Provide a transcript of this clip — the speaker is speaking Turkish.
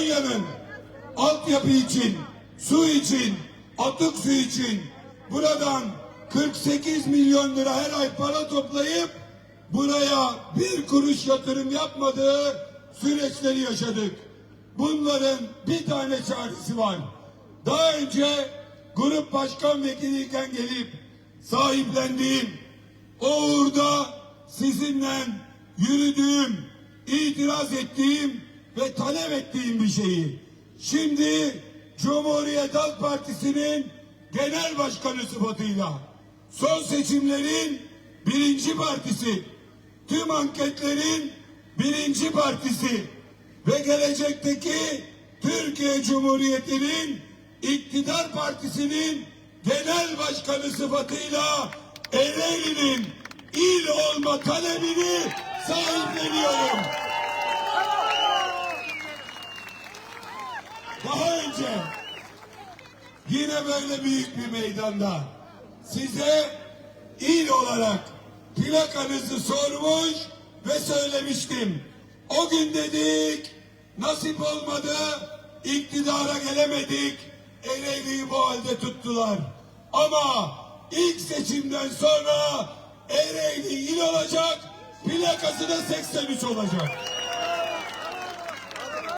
Konya'nın altyapı için, su için, atık su için buradan 48 milyon lira her ay para toplayıp buraya bir kuruş yatırım yapmadığı süreçleri yaşadık. Bunların bir tane çaresi var. Daha önce grup başkan vekiliyken gelip sahiplendiğim o uğurda sizinle yürüdüğüm, itiraz ettiğim ve talep ettiğim bir şeyi. Şimdi Cumhuriyet Halk Partisi'nin genel başkanı sıfatıyla son seçimlerin birinci partisi, tüm anketlerin birinci partisi ve gelecekteki Türkiye Cumhuriyeti'nin iktidar partisinin genel başkanı sıfatıyla Ereğli'nin il olma talebini sahipleniyorum. Daha önce yine böyle büyük bir meydanda size il olarak plakanızı sormuş ve söylemiştim. O gün dedik nasip olmadı iktidara gelemedik Ereğli'yi bu halde tuttular. Ama ilk seçimden sonra Ereğli il olacak plakası da 83 olacak.